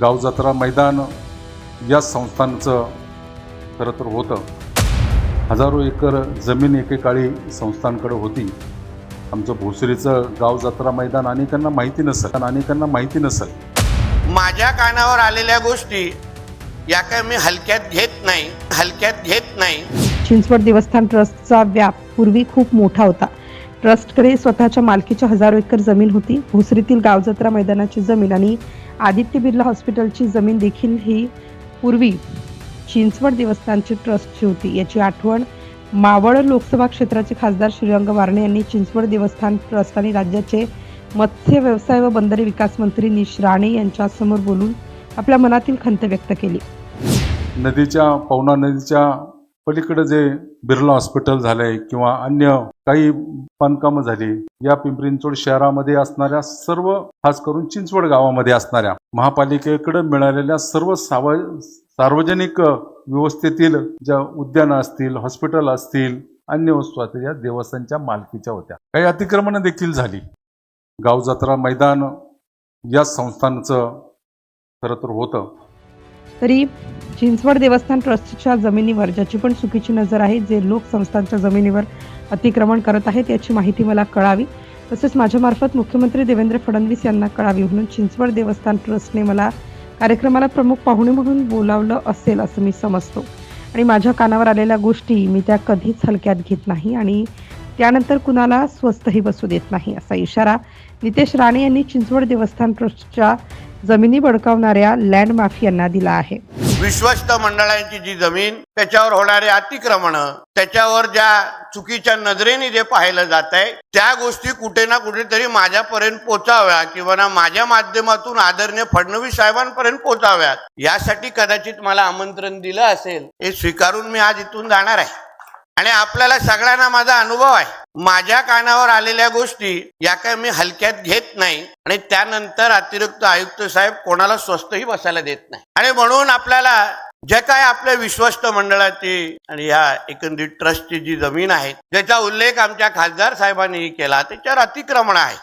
गाव जत्रा मैदान या संस्थांचं खरं तर होतं. हजारो एकर जमीन एकेकाळी संस्थांकडे होती. आमचं भोसरीचं गाव जत्रा मैदान अनेकांना माहिती नसेल. अनेकांना माहिती नसेल. माझ्या कानावर आलेल्या गोष्टी या काय मी हलक्यात घेत नाही हलक्यात घेत नाही. चिंचवड देवस्थान ट्रस्टचा व्याप पूर्वी खूप मोठा होता. ट्रस्टकडे स्वतःच्या मालकीच्या हजारो एकर जमीन होती. भोसरीतील गावजत्रा मैदानाची जमीन आणि आदित्य बिर्ला हॉस्पिटलची जमीन देखील ही पूर्वी चिंचवड देवस्थानची ट्रस्टची होती. याची आठवण मावळ लोकसभा क्षेत्राचे खासदार श्रीरंग वारणे यांनी चिंचवड देवस्थान ट्रस्ट आणि राज्याचे मत्स्य व्यवसाय व बंदरे विकास मंत्री निश राणे यांच्यासमोर बोलून आपल्या मनातील खंत व्यक्त केली. नदीच्या पवना नदीच्या पलीकडे जे बिर्ला हॉस्पिटल झालंय किंवा अन्य काही बांधकामं झाली या पिंपरी चिंचवड शहरामध्ये असणाऱ्या सर्व खास करून चिंचवड गावामध्ये असणाऱ्या महापालिकेकडे मिळालेल्या सर्व साव सार्वजनिक व्यवस्थेतील ज्या उद्यानं असतील हॉस्पिटल असतील अन्य वस्तू असतील या देवस्थानच्या मालकीच्या होत्या. काही अतिक्रमणं देखील झाली. गाव जत्रा मैदान या संस्थांचं खरं तर होतं. तरी चिंचवड देवस्थान ट्रस्टच्या जमिनीवर ज्याची पण चुकीची नजर आहे जे लोक संस्थांच्या जमिनीवर अतिक्रमण करत आहेत याची माहिती मला कळावी. तसेच माझ्यामार्फत मुख्यमंत्री देवेंद्र फडणवीस यांना कळावी म्हणून चिंचवड देवस्थान ट्रस्टने मला कार्यक्रमाला प्रमुख पाहुणे म्हणून बोलावलं असेल असं मी समजतो. आणि माझ्या कानावर आलेल्या गोष्टी मी त्या कधीच हलक्यात घेत नाही आणि त्यानंतर कुणाला स्वस्तही बसू देत नाही असा इशारा. नितेश राणे यांनी चिंचवड देवस्थान ट्रस्टच्या जमिनी बडकावणाऱ्या लँड माफियांना दिला आहे. विश्वस्त मंडळांची जी जमीन त्याच्यावर होणारे अतिक्रमण त्याच्यावर ज्या चुकीच्या नजरेने जे पाहिलं जात आहे त्या गोष्टी कुठे ना कुठेतरी माझ्यापर्यंत पोचाव्या किंवा ना माझ्या माध्यमातून आदरणीय फडणवीस साहेबांपर्यंत पोचाव्यात. यासाठी कदाचित मला आमंत्रण दिलं असेल हे स्वीकारून मी आज इथून जाणार आहे. आणि आपल्याला सगळ्यांना माझा अनुभव आहे. माझ्या कानावर आलेल्या गोष्टी या काय मी हलक्यात घेत नाही. आणि त्यानंतर अतिरिक्त आयुक्त साहेब कोणाला स्वस्तही बसायला देत नाही. आणि म्हणून आपल्याला जे काय आपल्या विश्वस्त मंडळाची आणि या एकंदरीत ट्रस्टची जी जमीन आहे त्याचा उल्लेख आमच्या खासदार साहेबांनी केला त्याच्यावर अतिक्रमण आहे.